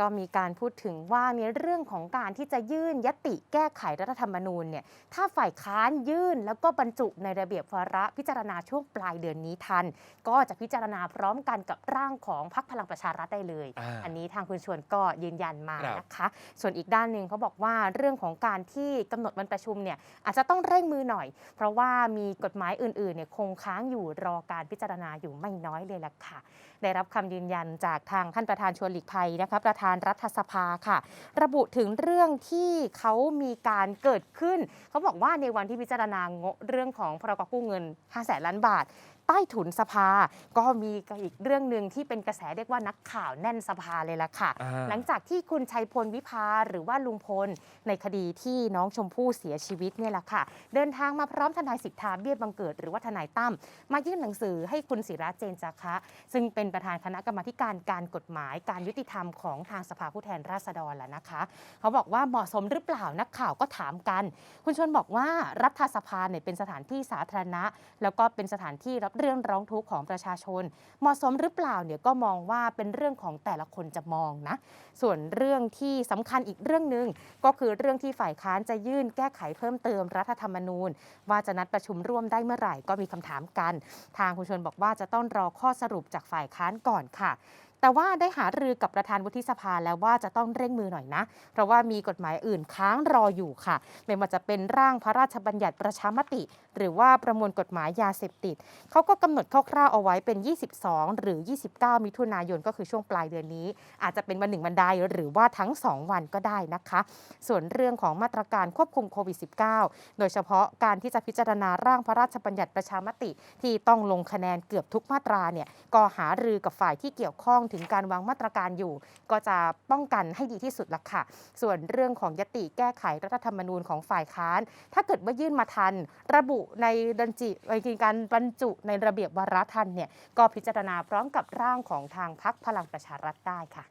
ก็มีการพูดถึงว่าในเรื่องของการที่จะยื่นยติแก้ไขรัฐธรรมนูญเนี่ยถ้าฝ่ายค้านยื่นแล้วก็บรรจุในระเบียบวาระพิจารณาช่วงปลายเดือนนี้ทัน ก็จะพิจารณาพร้อมกันกับร่างของพรรคพลังประชารัฐได้เลยอ่าอันนี้ทางคุณชวนก็ยืนยันมาครับนะคะ ส่วนอีกด้านหนึ่งเขาบอกว่าเรื่องของการที่กำหนดวันประชุมเนี่ยอาจจะต้องเร่งมือหน่อย เพราะว่ามีกฎหมายอื่นๆเนี่ยคงค้างอยู่รอการพิจารณาอยู่ไม่น้อยเลยล่ะค่ะ ได้รับคำยืนยันจากทางท่านประธานชวนหลีกภัยนะคะประธานรัฐสภาค่ะ ระบุถึงเรื่องที่เขามีการเกิดขึ้น เขาบอกว่าในวันที่พิจารณางเรื่องของพรกกู้เงิน5แสนล้านบาทใต้ถุนสภา ก็มีอีกเรื่องหนึ่งที่เป็นกระแสเรียกว่านักข่าวแน่นสภาเลยล่ะค่ะอ่าหลังจากที่คุณชัยพลวิพาหรือว่าลุงพล ในคดีที่น้องชมพู่เสียชีวิตเนี่ยแหละค่ะ เดินทางมาพร้อมทนายสิทธาเบี้ยบังเกิด หรือว่าทนายตั้มมายื่นหนังสือให้คุณศิระเจนจาคะ ซึ่งเป็นประธานคณะกรรมาธิการการกฎหมายการยุติธรรมของทางสภาผู้แทนราษฎรแหละนะคะ เขาบอกว่าเหมาะสมหรือเปล่านักข่าวก็ถามกัน คุณชวนบอกว่ารัฐสภาเนี่ยเป็นสถานที่สาธารณะ แล้วก็เป็นสถานที่รับเรื่องร้องทุกข์ของประชาชน เหมาะสมหรือเปล่าเนี่ยก็มองว่าเป็นเรื่องของแต่ละคนจะมองนะ ส่วนเรื่องที่สำคัญอีกเรื่องหนึ่งก็คือเรื่องที่ฝ่ายค้านจะยื่นแก้ไขเพิ่มเติมรัฐธรรมนูญ ว่าจะนัดประชุมร่วมได้เมื่อไหร่ก็มีคำถามกัน ทางคุณชวนบอกว่าจะต้องรอข้อสรุปจากฝ่ายค้านก่อนค่ะ แต่ว่าได้หารือกับประธานวุฒิสภาแล้วว่าจะต้องเร่งมือหน่อยนะ เพราะว่ามีกฎหมายอื่นค้างรออยู่ค่ะ ไม่ว่าจะเป็นร่างพระราชบัญญัติประชามติ หรือว่าประมวลกฎหมายยาเสพติดเขาก็กำหนดคร่าวๆเอาไว้เป็น 22 หรือ 29 มิถุนายนก็คือช่วงปลายเดือนนี้ อาจจะเป็นวันหนึ่งวันใดหรือว่าทั้ง 2 วันก็ได้นะคะ ส่วนเรื่องของมาตรการควบคุมโควิด -19 โดยเฉพาะการที่จะพิจารณาร่างพระราชบัญญัติประชามติ ที่ต้องลงคะแนนเกือบทุกมาตราเนี่ยก็หารือกับฝ่ายที่เกี่ยวข้องถึงการวางมาตรการอยู่ ก็จะป้องกันให้ดีที่สุดละค่ะ ส่วนเรื่องของยติแก้ไขรัฐธรรมนูญของฝ่ายค้าน ถ้าเกิดว่ายื่นมาทัน ระบุในดันจิในการบรรจุในระเบียบวาระทันเนี่ยก็พิจารณาพร้อมกับร่างของทางพักพลังประชารัฐได้ค่ะ